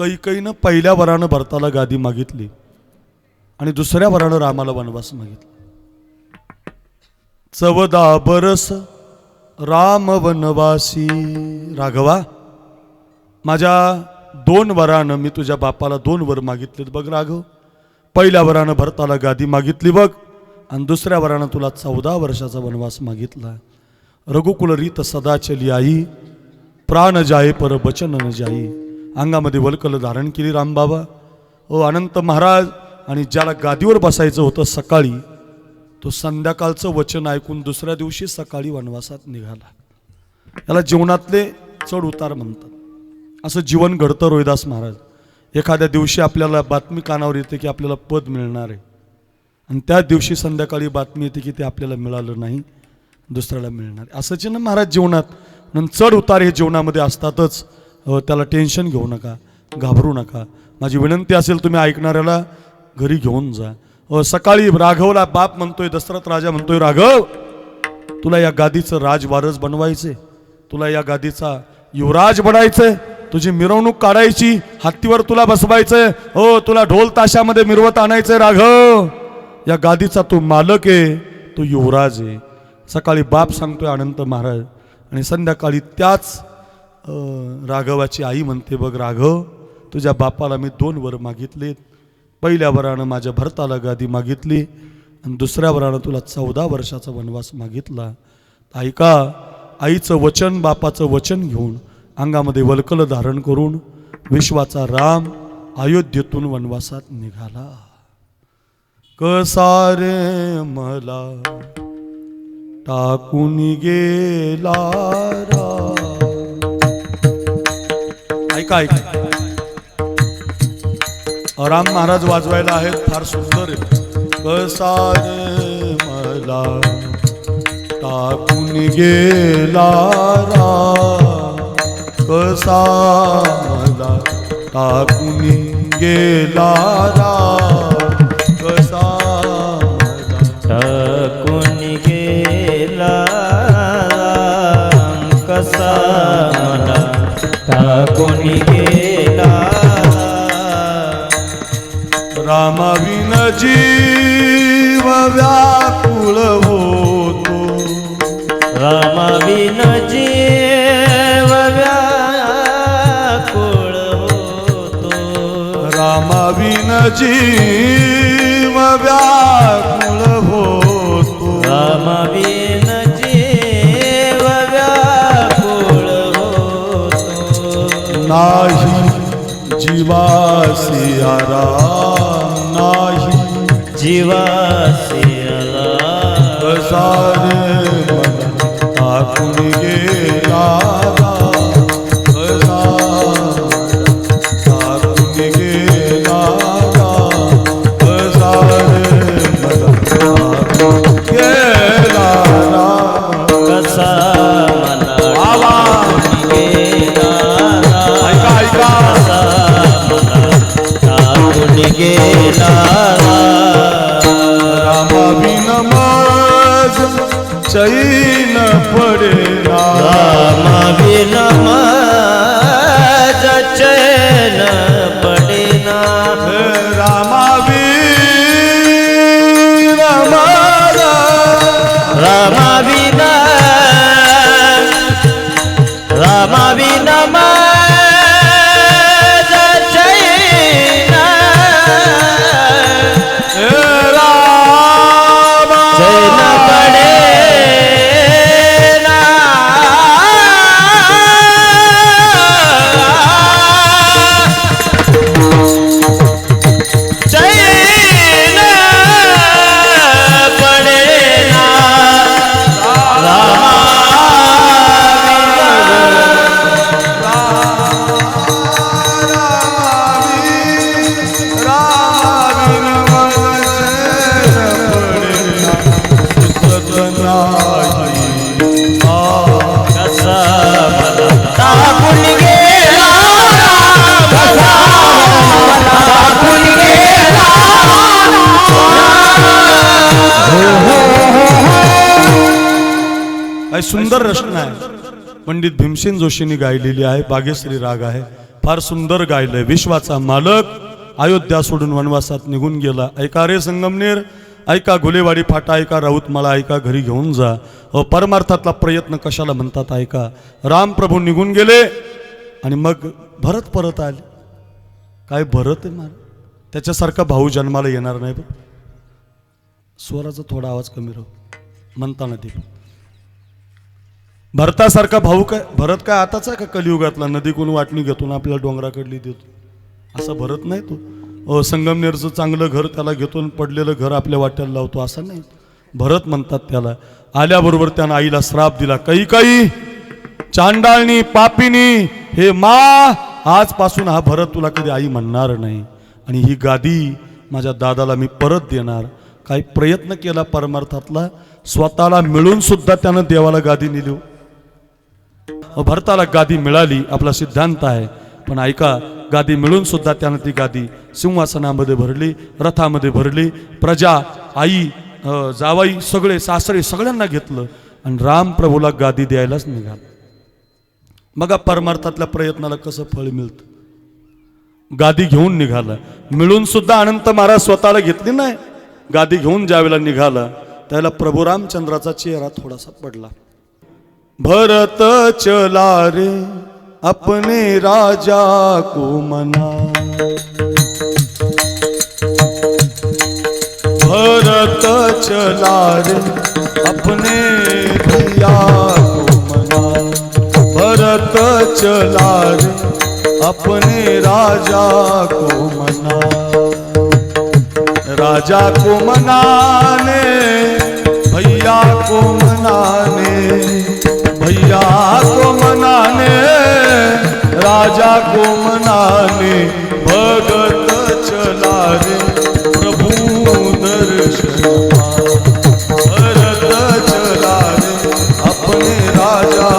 कैकईनं पहिल्या वरानं भरताला गादी मागितली आणि दुसऱ्या वरानं रामाला वनवास मागितला. चवदा बरस राम वनवासी. राघवा माझ्या दोन वरानं मी तुझ्या बापाला दोन वर मागितलेत बघ राघव. पहिल्या वरानं भरताला गादी मागितली बघ आणि दुसऱ्या वरानं तुला चौदा वर्षाचा वनवास मागितला. रघुकुल रीत सदाचली आई प्राण जाये पर बचन न जाई. अंगामध्ये वलकल धारण केली रामबाबा. ओ अनंत महाराज आणि ज्याला गादीवर बसायचं होतं सकाळी तो संध्याकाळचं वचन ऐकून दुसऱ्या दिवशी सकाळी वनवासात निघाला. याला जीवनातले चढ उतार म्हणतात. असं जीवन घडतं रोहिदास महाराज. एखाद्या दिवशी आपल्याला बातमी कानावर येते की आपल्याला पद मिळणार आहे. आणि त्या दिवशी संध्याकाळी बातमी येते की ते आपल्याला मिळालं नाही दुसऱ्याला मिळणार असंच ना महाराज जीवनात म्हणून चढ उतार हे जीवनामध्ये असतातच. त्याला टेन्शन घेऊ नका घाबरू नका. माझी विनंती असेल तुम्ही ऐकणाऱ्याला घरी घेऊन जा. सकाळी राघवला बाप म्हणतोय दशरथ राजा म्हणतोय राघव तुला या गादीचं राजवारस बनवायचे तुला या गादीचा युवराज बनायचंय. तुझी मिरवणूक काढायची हत्तीवर तुला बसवायचंय. हो तुला ढोल ताशामध्ये मिरवत आणायचंय राघव. या गादीचा तू मालक आहे तू युवराज आहे. सकाळी बाप सांगतोय अनंत महाराज. आणि संध्याकाळी त्याच राघवाची आई म्हणते बघ राघव तुझ्या बापाला मी दोन वर मागितलेत. पहिल्या वरानं माझ्या भरताला गादी मागितली आणि दुसऱ्या वरानं तुला चौदा वर्षाचा वनवास मागितला. ऐका आईचं वचन बापाचं वचन घेऊन अंगामध्ये वलकल धारण करून विश्वाचा राम अयोध्येतून वनवासात निघाला. कसारे मला टाकून गेला रा ऐका ऐका राम महाराज वाजवायला आहेत फार सुंदर आहे. कसारे मला टाकून गेला रा कसा मला टाकून गेला रा टाकून गेला रामाविन जीव व्याकुळ होतो. रामाविन जीव व्याकुळ होतो. रामाविन जीव व्याकुळ नाही जीवासी आराम नाही. जीवासी कसारे मला टाकून गेला रामाविन माझ चैन पडेना रामाविन काय सुंदर रचना आहे. पंडित भीमसेन जोशींनी गायलेली आहे बागेश्री राग आहे. फार सुंदर गायलंय. विश्वाचा मालक अयोध्या सोडून वनवासात निघून गेला. ऐका रे संगमनेर ऐका गुलेवाडी फाटा ऐका राऊत मला ऐका घरी घेऊन जा. अ परमार्थातला प्रयत्न कशाला म्हणतात ऐका. राम प्रभू निघून गेले आणि मग भरत परत आले. काय भरत आहे त्याच्यासारखा भाऊ जन्माला येणार नाही बघ. स्वराचा थोडा आवाज कमी राहू. म्हणताना ते भरतासारखा भाऊ काय? भरत काय आताच आहे का कलियुगातला? नदी कोण वाटणी घेतो आपल्याला डोंगराकडली देतो. असं भरत नाही तो. संगमनेरचं चांगलं घर त्याला घेतो पडलेलं घर आपल्या वाट्याला लावतो असं नाही. भरत म्हणतात त्याला. आल्याबरोबर त्यानं आईला श्राप दिला काही काही चांडाळणी पापिनी हे मा आजपासून हा भरत तुला कधी आई म्हणणार नाही. आणि ही गादी माझ्या दादाला मी परत देणार. काही प्रयत्न केला परमार्थातला स्वतःला मिळून सुद्धा त्यानं देवाला गादी नेली. भरताला गादी मिळाली आपला सिद्धांत आहे. पण ऐका गादी मिळून सुद्धा त्यानं ती गादी सिंहासनामध्ये भरली रथामध्ये भरली प्रजा आई जावाई सगळे सासरे सगळ्यांना घेतलं आणि राम प्रभूला गादी द्यायलाच निघाला. मग परमार्थातल्या प्रयत्नाला कसं फळ मिळतं? गादी घेऊन निघाला. मिळून सुद्धा अनंत महाराज स्वतःला घेतली नाही. गादी घेऊन ज्यावेळेला निघाला त्याला प्रभू रामचंद्राचा चेहरा थोडासा पडला. भरत चला रे अपने राजा को मना। भरत चला रे अपने भैया को मना। भरत चला रे अपने राजा को मना। राजा को मनाने, भैया को मनाने। भैया को मनाने राजा को मनाने भगत चला रे प्रभु दर्शन भरत चला रे अपने राजा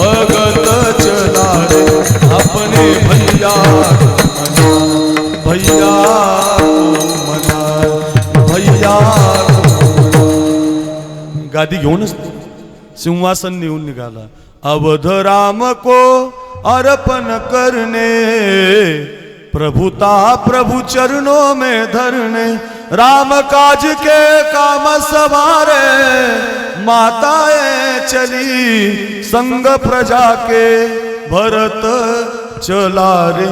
भगत चला रे अपने भैया भैया मना भैया गादी घेऊनच सिंहासन नेऊन निघाला. अवध राम को अर्पण करने प्रभुता प्रभु चरणों में धरने राम काज के काम सवारे. माताएं चली संग प्रजा के. भरत चला रे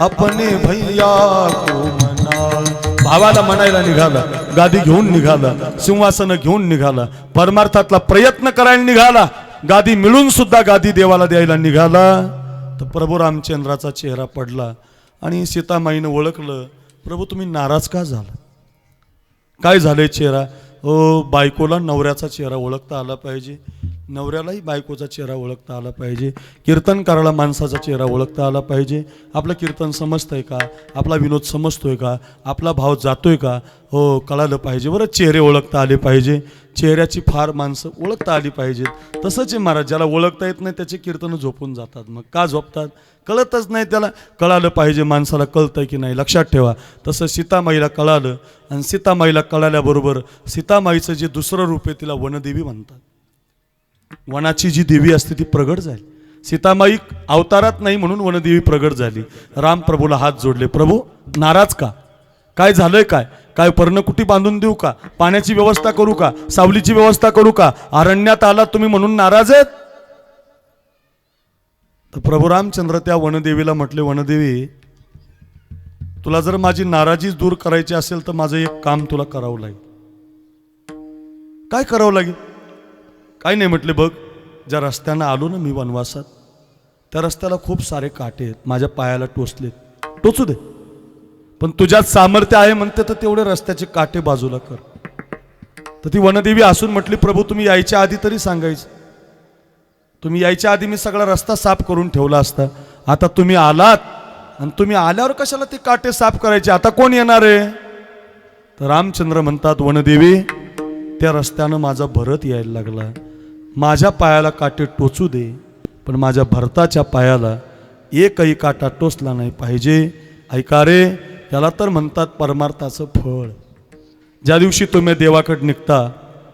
अपने भैया को भावाला म्हणायला निघाला गादी घेऊन निघाला सिंहासन घेऊन निघाला परमार्थातला प्रयत्न करायला निघाला गादी मिळून सुद्धा गादी देवाला द्यायला निघाला. तर प्रभू रामचंद्राचा चेहरा पडला आणि सीतामाईनं ओळखलं प्रभू तुम्ही नाराज का झाला? काय झालंय चेहरा? ओ बायकोला नवऱ्याचा चेहरा ओळखता आला पाहिजे. नवऱ्यालाही बायकोचा चेहरा ओळखता आला पाहिजे. कीर्तनकाराला माणसाचा चेहरा ओळखता आला पाहिजे. आपलं कीर्तन समजतंय का? आपला विनोद समजतोय का? आपला भाव जातोय का? हो कळालं पाहिजे. बरं चेहरे ओळखता आले पाहिजे. चेहऱ्याची फार माणसं ओळखता आली पाहिजेत. तसंच आहे महाराज ज्याला ओळखता येत नाही त्याचे कीर्तन झोपून जातात. मग का झोपतात कळतच नाही त्याला. कळालं पाहिजे माणसाला कळतंय की नाही. लक्षात ठेवा. तसं सीतामाईला कळालं आणि सीतामाईला कळाल्याबरोबर सीतामाईचं जे दुसरं रूप आहे तिला वनदेवी म्हणतात. वनाची जी देवी असते ती प्रगट झाली. सीतामाई अवतारात नाही म्हणून वनदेवी प्रगट झाली. राम प्रभूला हात जोडले प्रभू नाराज का? काय झालंय काय? काय पर्णकुटी बांधून देऊ का? पाण्याची व्यवस्था करू का? सावलीची व्यवस्था करू का? अरण्यात आला तुम्ही म्हणून नाराज आहेत? तर प्रभू रामचंद्र त्या वनदेवीला म्हटले वनदेवी तुला जर माझी नाराजी दूर करायची असेल तर माझं एक काम तुला करावं लागेल. काय करावं लागेल? काही नाही म्हटले बघ ज्या रस्त्यानं आलो ना मी वनवासात त्या रस्त्याला खूप सारे काटे आहेत माझ्या पायाला टोचलेत. टोचू दे. पण तुझ्यात सामर्थ्य आहे म्हणते तर तेवढे रस्त्याचे काटे बाजूला कर. तर ती वनदेवी असून म्हटली प्रभू तुम्ही यायच्या आधी तरी सांगायचं. तुम्ही यायच्या आधी मी सगळा रस्ता साफ करून ठेवला असता. आता तुम्ही आलात आणि तुम्ही आल्यावर कशाला ते काटे साफ करायचे? आता कोण येणार आहे? तर रामचंद्र म्हणतात वनदेवी त्या रस्त्यानं माझा भरत यायला लागला. माझ्या पायाला काटे टोचू दे पण माझ्या भरताच्या पायाला एकही काटा टोचला नाही पाहिजे. ऐका रे त्याला तर म्हणतात परमार्थाचं फळ. ज्या दिवशी तुम्ही देवाकडे निघता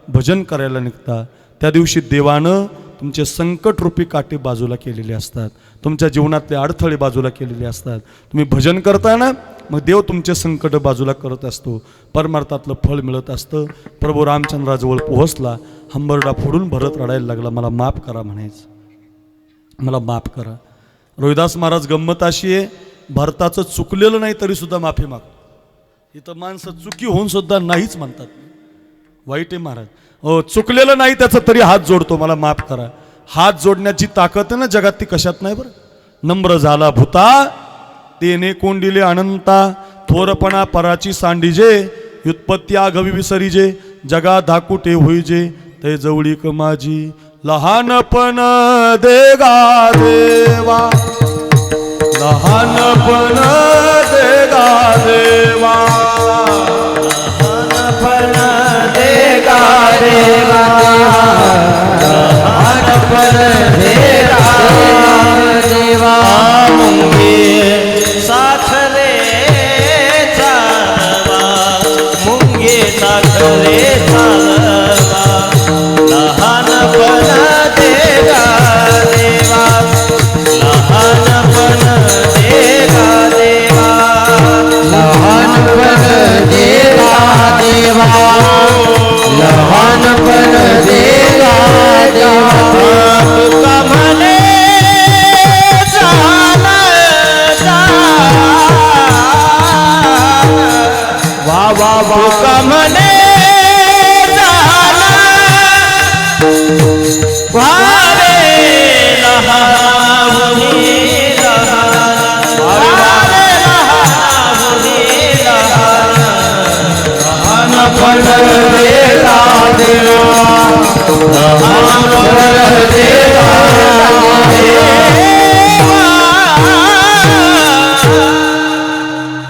भजन करायला निघता त्या दिवशी देवानं तुमचे संकटरूपी काटे बाजूला केलेले असतात. तुमच्या जीवनातले अडथळे बाजूला केलेले असतात. तुम्ही भजन करताना मग देव तुमचे संकट बाजूला करत असतो. परमार्थातलं फळ मिळत असतं. प्रभू रामचंद्राजवळ पोहोचला. हंबरडा फोडून भरत रडायला लागला. मला माफ करा म्हणायचं. मला माफ करा. रोहिदास महाराज गंमत अशी आहे भरताचं चुकलेलं नाही तरी सुद्धा माफी माग. इथं माणसं चुकी होऊन सुद्धा नाहीच म्हणतात. वाईट आहे महाराज. हो चुकलेलं नाही त्याचं तरी हात जोडतो. मला माफ करा. हात जोडण्याची ताकद आहे ना जगात ती कशात नाही बरं? नम्र झाला भूता तेने कोंडिले अनंता थोरपणा पराची सांडीजे व्युत्पत्ती आघवी विसरीजे जगा धाकुटे होईजे ते जवळीक माझी लहानपण देगा देवा. लहानपण देगा देवा. पण देगा देवा. पण देगा साखरे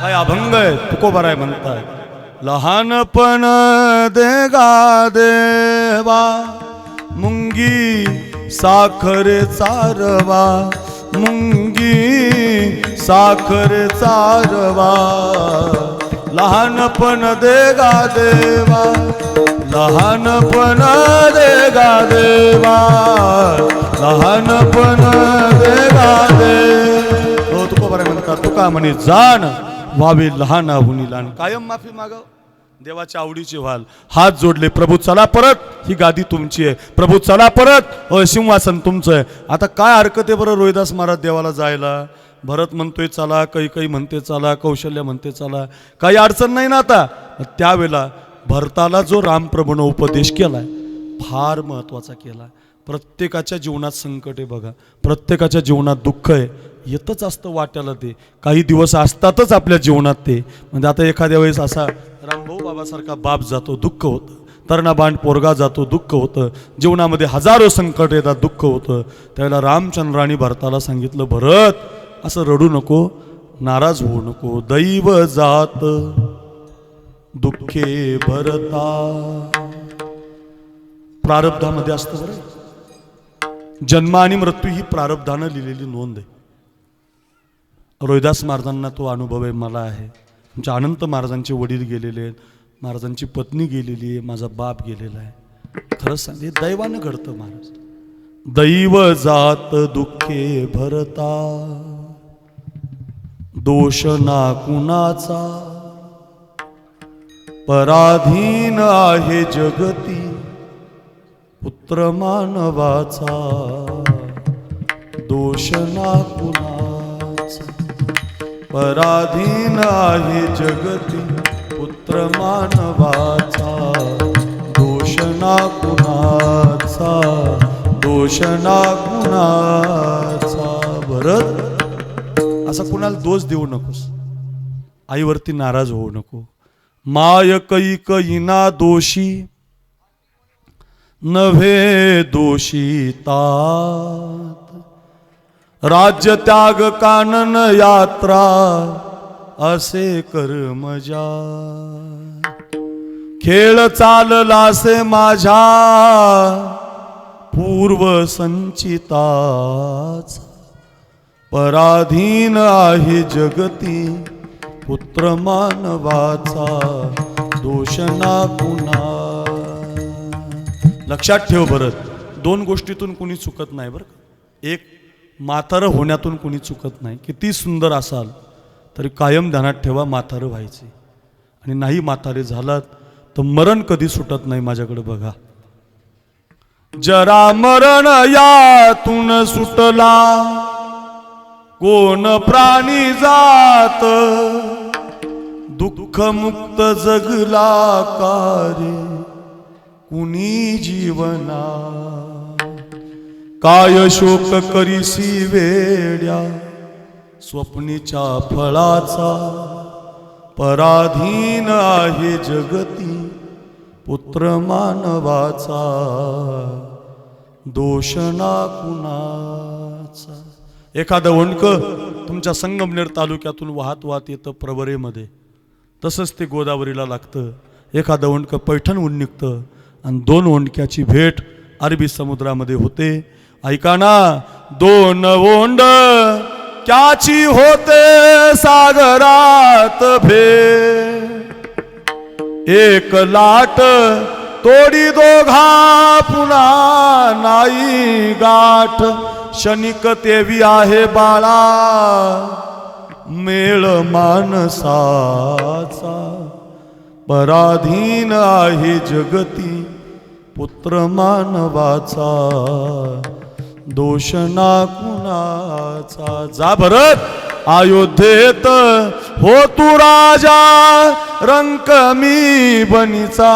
काय अभंग आहे? तुकोबाराय म्हणताय. लहानपण देगा देवा मुंगी साखर चारवा मुंगी साखर चारवा. लहानपण देगा देवा लहानपण देगा देवा लहानपण देगा दे हो तुका बरं म्हणतात तुका म्हणे जाण व्हावे लहान आहुनी लहान कायम माफी मागाव. देवाच्या आवडीचे व्हाल. हात जोडले प्रभू चला परत. ही गादी तुमची आहे. प्रभू चला परत. सिंहासन तुमचं आहे. आता काय हरकत आहे बरं रोहिदास महाराज देवाला जायला? भरत म्हणतोय चला. काही काही म्हणते चला. कौशल्य म्हणते चला. काही अडचण नाही ना आता. त्यावेळेला भरताला जो रामप्रभूनं उपदेश केलाय फार महत्त्वाचा केला प्रत्येकाच्या जीवनात संकट आहे बघा. प्रत्येकाच्या जीवनात दुःख आहे. येतच असतं वाट्याला ते. काही दिवस असतातच आपल्या जीवनात ते. म्हणजे आता एखाद्या वेळेस असा रामभाऊ बाबासारखा बाप जातो दुःख होतं. तरणाबांड पोरगा जातो दुःख होतं. जीवनामध्ये हजारो संकट येतात दुःख होतं. त्यावेळेला रामचंद्राने भरताला सांगितलं भरत असं रडू नको नाराज होऊ नको. दैव जात दुःखे भरता. प्रारब्धामध्ये असतं बरं. जन्म आणि मृत्यू ही प्रारब्धानं लिहिलेली नोंद आहे. रोहिदास महाराजांना तो अनुभव आहे मला आहे. आमच्या अनंत महाराजांचे वडील गेलेले आहेत. महाराजांची पत्नी गेलेली आहे माझा बाप गेलेला आहे. खरंच सांगते दैवानं घडतं महाराज. दैव जात दुःखे भरता. दोष ना कुणाचा. पराधीन आहे जगती पुत्र मानवाचा. दोष ना कुणाचा. पराधीन आहे जगती पुत्र मानवाचा. दोष ना कुणाचा दोष ना कुणाचा. भरत असा कुणाला दोष देऊ नकोस. आईवरती नाराज होऊ नको. माय कई कईना दोषी नव्हे दोषितात राज्य त्याग कानन यात्रा असे कर्मजा खेळ चाललासे माझ्या पूर्व संचिताचा. पराधीन आहे जगती पुत्र मानवाचा दोष ना कुणा लक्षात ठेव भरत दोन गोष्टीतून कुणी चुकत नाही बरं एक म्हातारं होण्यातून कुणी चुकत नाही. किती सुंदर असाल तरी कायम ध्यानात ठेवा म्हातारं व्हायचे. आणि नाही म्हातारे झालात तर मरण कधी सुटत नाही माझ्याकडे बघा. जरा मरण यातून सुटला. कोण प्राणी जात? दुःख मुक्त जगला कारे कुणी जीवना? काय शोक करीसी वेड्या? स्वप्नीच्या फळाचा पराधीन आहे जगती पुत्र मानवाचा दोष ना एखादं ओणकं तुमच्या संगमनेर तालुक्यातून वाहत वाहत येतं प्रवरेमध्ये. तसंच ते गोदावरीला लागतं. एखादं वणकं पैठणहून निघतं आणि दोन ओंडक्याची भेट अरबी समुद्रामध्ये होते. ऐका ना दोन ओंड क्याची होते सागरात भेट? एक लाट तोडी दोघा पुन्हा नाही गाठ. क्षणिक तेवी आहे बाळा मेळ मानसाचा. पराधीन आहे जगती पुत्र मानवाचा. दोष ना कुणाचा. जा भरत अयोध्येत हो तू राजा रंक मी बनीचा.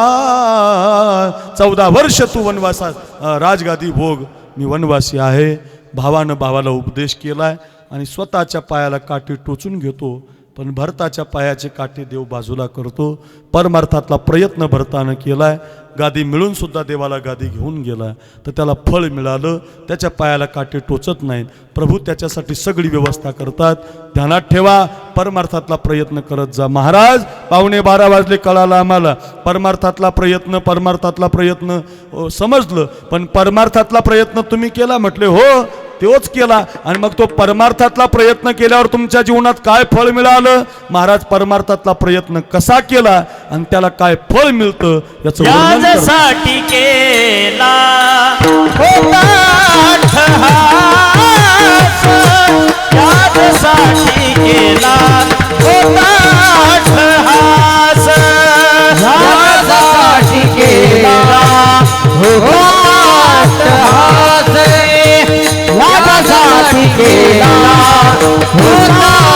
चौदा वर्ष तू वनवासात राजगादी भोग मी वनवासी आहे. भावानं भावाला उपदेश केलाय आणि स्वतःच्या पायाला काठी टोचून घेतो पण भरताच्या पायाचे काठी देव बाजूला करतो. परमार्थातला प्रयत्न भरतानं केलाय. गादी मिळून सुद्धा देवाला गादी घेऊन गेलाय. तर त्याला फळ मिळालं. त्याच्या पायाला काठी टोचत नाहीत. प्रभू त्याच्यासाठी सगळी व्यवस्था करतात. ध्यानात ठेवा. परमार्थातला प्रयत्न करत जा. महाराज पावणे बारा वाजले कळालं आम्हाला. परमार्थातला प्रयत्न परमार्थातला प्रयत्न समजलं. पण परमार्थातला प्रयत्न तुम्ही केला म्हटले हो तोच केला आणि मग तो परमार्थातला प्रयत्न केल्यावर तुमच्या जीवनात काय फळ मिळालं? महाराज परमार्थातला प्रयत्न कसा केला आणि त्याला काय फळ मिळतं याचं. याजसाठी केला केला होता अट्टहास. याजसाठी केला होता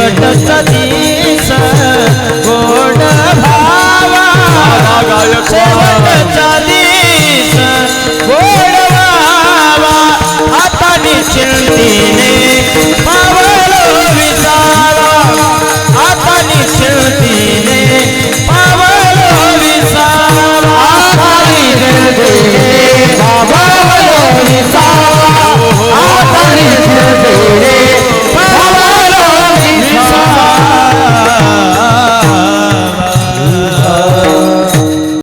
शेवट सतीस गोड भावा शेवट चालीस गोड भावा हाताने शिल्तीने पावलो विसावा हाताने शिल्तीने पावलो विसावा